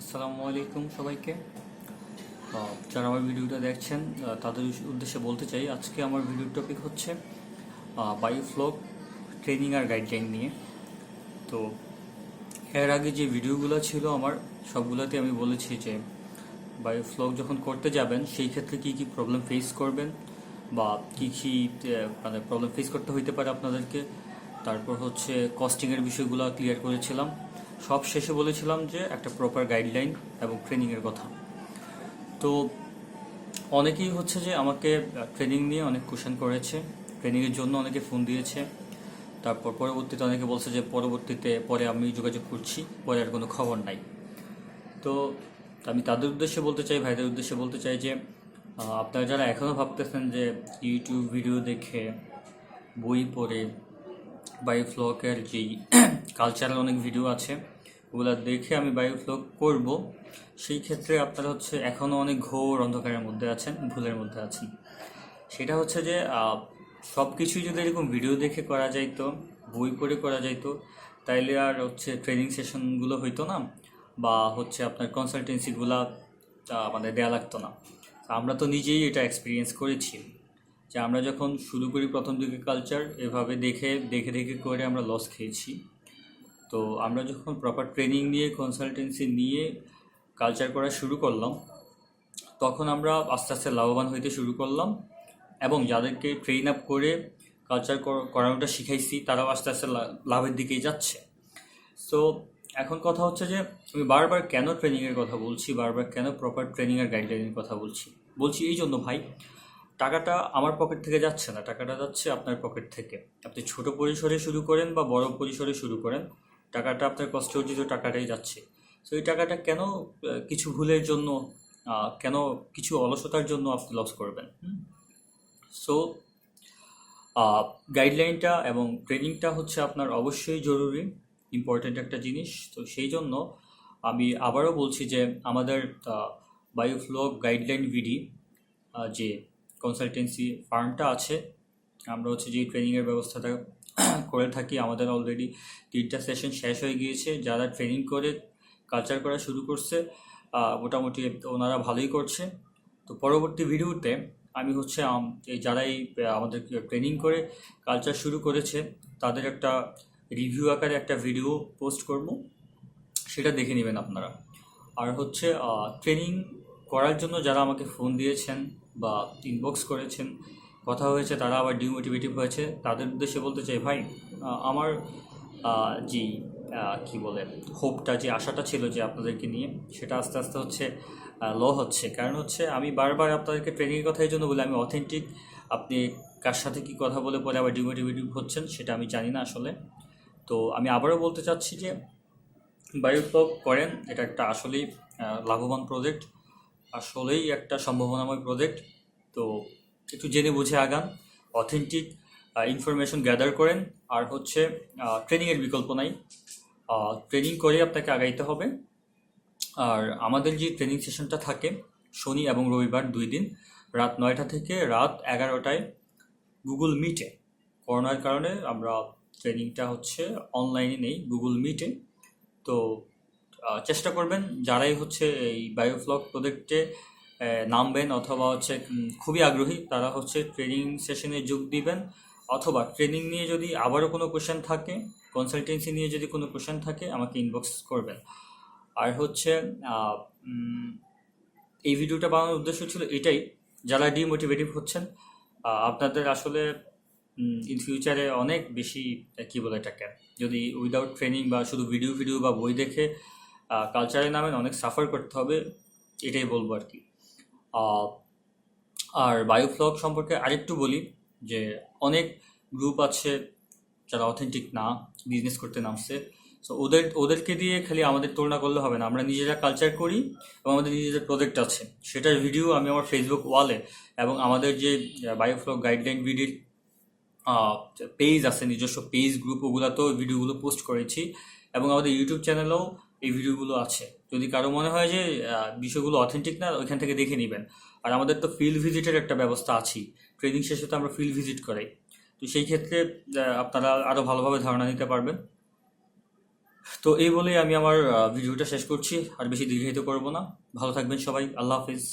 আসসালামু আলাইকুম সবাইকে। যারা আমার ভিডিওটা দেখছেন তাদের উদ্দেশ্যে বলতে চাই, আজকে আমার ভিডিওর টপিক হচ্ছে বায়োফ্লগ ট্রেনিং আর গাইডলাইন নিয়ে। তো এর আগে যে ভিডিওগুলো ছিল, আমার সবগুলোতে আমি বলেছি যে বায়োফ্লগ যখন করতে যাবেন, সেই ক্ষেত্রে কি কি প্রবলেম ফেস করবেন বা কি কি মানে প্রবলেম ফেস করতে হইতে পারে আপনাদেরকে। তারপর হচ্ছে কস্টিংয়ের বিষয়গুলো ক্লিয়ার করেছিলাম। সব শেষে বলেছিলাম যে একটা প্রপার গাইডলাইন এবং ট্রেনিংয়ের কথা। তো অনেকেই হচ্ছে যে আমাকে ট্রেনিং নিয়ে অনেক কোশ্চেন করেছে। ট্রেনিংয়ের জন্য অনেকে ফোন দিয়েছে। তারপর পরবর্তীতে অনেকে বলছে যে পরবর্তীতে পরে আমি যোগাযোগ করছি, পরে আর কোনো খবর নাই। তো আমি তাদের উদ্দেশ্যে বলতে চাই, ভাইদের উদ্দেশ্যে বলতে চাই যে আপনারা যারা এখনও ভাবতেছেন যে ইউটিউব ভিডিও দেখে, বই পড়ে বাই বায়োফ্লকের যেই কালচারাল অনেক ভিডিও আছে, ওগুলো দেখে আমি বায়োফ্লক করব। সেই ক্ষেত্রে আপনারা হচ্ছে এখনও অনেক ঘোর অন্ধকারের মধ্যে আছেন, ভুলের মধ্যে আছেন। সেটা হচ্ছে যে সব কিছুই যদি এরকম ভিডিও দেখে করা যাইতো, বই পড়ে করা যাইতো, তাইলে আর হচ্ছে ট্রেনিং সেশনগুলো হইতো না, বা হচ্ছে আপনার কনসালটেন্সিগুলো আমাদের দেয়া লাগতো না। আমরা তো নিজেই এটা এক্সপিরিয়েন্স করেছি। যে আমরা যখন শুরু করি প্রথম দিকে কালচার এভাবে দেখে দেখে দেখে করে আমরা লস খেয়েছি। তো আমরা যখন প্রপার ট্রেনিং নিয়ে কনসালটেন্সি নিয়ে কালচার করা শুরু করলাম, তখন আমরা আস্তে আস্তে লাভবান হইতে শুরু করলাম এবং যাদেরকে ট্রেন আপ করে কালচার করানোটা শিখাইছি, তারাও আস্তে আস্তে লাভের দিকেই যাচ্ছে। সো এখন কথা হচ্ছে যে, আমি বারবার কেন ট্রেনিংয়ের কথা বলছি, বারবার কেন প্রপার ট্রেনিং আর গাইডলাইনের কথা বলছি? বলছি এই জন্য ভাই, টাকাটা আমার পকেট থেকে যাচ্ছে না, টাকাটা যাচ্ছে আপনার পকেট থেকে। আপনি ছোট পরিসরে শুরু করেন বা বড় পরিসরে শুরু করেন টাকাটা আপনার কষ্ট অর্জিত টাকাটাই যাচ্ছে। তো এই টাকাটা কেন কিছু ভুলের জন্য কেন কিছু অলসতার জন্য আপনি লস করবেন? সো গাইডলাইনটা এবং ট্রেনিংটা হচ্ছে আপনার অবশ্যই জরুরি ইম্পর্ট্যান্ট একটা জিনিস। তো সেই জন্য আমি আবারও বলছি যে, আমাদের বায়োফ্লগ গাইডলাইন ভিডি যে কনসালটেন্সি ফার্মটা আছে, আমরা হচ্ছে যে ট্রেনিংয়ের ব্যবস্থাটা করে থাকি। আমাদের অলরেডি তিনটা সেশন শেষ হয়ে গিয়েছে। যারা ট্রেনিং করে কালচার করা শুরু করছে মোটামুটি ওনারা ভালোই করছে। তো পরবর্তী ভিডিওতে আমি হচ্ছে, আম- এই যারা আমাদের ট্রেনিং করে কালচার শুরু করেছে, তাদের একটা রিভিউ আকারে একটা ভিডিও পোস্ট করব। সেটা দেখে নেবেন আপনারা। আর হচ্ছে ট্রেনিং করার জন্য যারা আমাকে ফোন দিয়েছেন বা ইনবক্স করেছেন কথা হয়েছে, তারা আবার ডিমোটিভেটিভ হয়েছে। তাদের উদ্দেশ্যে বলতে চাই, ভাই আমার যে কি বলে হোপটা যে আশাটা ছিল যে আপনাদেরকে নিয়ে, সেটা আস্তে আস্তে হচ্ছে ল হচ্ছে। কারণ হচ্ছে, আমি বারবার আপনাদেরকে ট্রেনিংয়ের কথা এই জন্য বলি, আমি অথেন্টিক আপনি কার সাথে কি কথা বলে পরে আবার ডিমোটিভেটিভ হচ্ছেন, সেটা আমি জানি না আসলে। তো আমি আবারও বলতে চাচ্ছি যে বায়োফ্লগ করেন, এটা একটা আসলেই লাভবান প্রজেক্ট আসলেই একটা সম্ভাবনাময় প্রজেক্ট তো একটু জেনে বুঝে আগান। অথেন্টিক ইনফরমেশন গ্যাদার করেন। আর হচ্ছে ট্রেনিংয়ের বিকল্প নাই। ট্রেনিং করে আপনাকে আগাইতে হবে। আর আমাদের যে ট্রেনিং সেশনটা থাকে, শনি এবং রবিবার দুই দিন, রাত নয়টা থেকে রাত এগারোটায় গুগল মিটে করোনার কারণে আমরা ট্রেনিংটা হচ্ছে অনলাইনে নেই গুগল মিটে তো চেষ্টা করবেন, যারাই হচ্ছে এই বায়োফ্লগ প্রজেক্টে নামবেন অথবা হচ্ছে খুবই আগ্রহী, তারা হচ্ছে ট্রেনিং সেশনে যোগ দিবেন। অথবা ট্রেনিং নিয়ে যদি আবারও কোনো কোশ্চেন থাকে কনসালটেন্সি নিয়ে যদি কোনো কোশ্চেন থাকে, আমাকে ইনবক্স করবেন। আর হচ্ছে এই ভিডিওটা বানানোর উদ্দেশ্য ছিল এটাই, যারা ডিমোটিভেটিভ হচ্ছেন আপনাদের আসলে ইন ফিউচারে অনেক বেশি কি বলে এটাকে, যদি উইদাউট ট্রেনিং বা শুধু ভিডিও ভিডিও বা বই দেখে কালচারে নামেন, অনেক সাফার করতে হবে, এটাই বলব আর কি। আর বায়োফ্লগ সম্পর্কে আরেকটু বলি, যে অনেক গ্রুপ আছে যারা অথেন্টিক না বিজনেস করতে নামছে। সো ওদের, ওদেরকে দিয়ে খালি আমাদের তুলনা করলে হবে না। আমরা নিজেরা কালচার করি এবং আমাদের নিজেদের প্রজেক্ট আছে। সেটার ভিডিও আমি আমার ফেসবুক ওয়ালে এবং আমাদের যে বায়োফ্লগ গাইডলাইন ভিডিওর পেজ আছে, নিজস্ব পেজ গ্রুপ ওগুলোতেও ভিডিওগুলো পোস্ট করেছি। এবং আমাদের ইউটিউব চ্যানেলেও এই ভিডিওগুলো আছে। যদি কারও মনে হয় যে বিষয়গুলো অথেন্টিক না, ওইখান থেকে দেখে নেবেন। আর আমাদের তো ফিল্ড ভিজিটের একটা ব্যবস্থা আছেই। ট্রেনিং শেষে তো আমরা ফিল্ড ভিজিট করাই। তো সেই ক্ষেত্রে আপনারা আরও ভালোভাবে ধারণা নিতে পারবেন। তো এই বলেই আমি আমার ভিডিওটা শেষ করছি। আর বেশি দীর্ঘায়িত করব না। ভালো থাকবেন সবাই। আল্লাহ হাফিজ।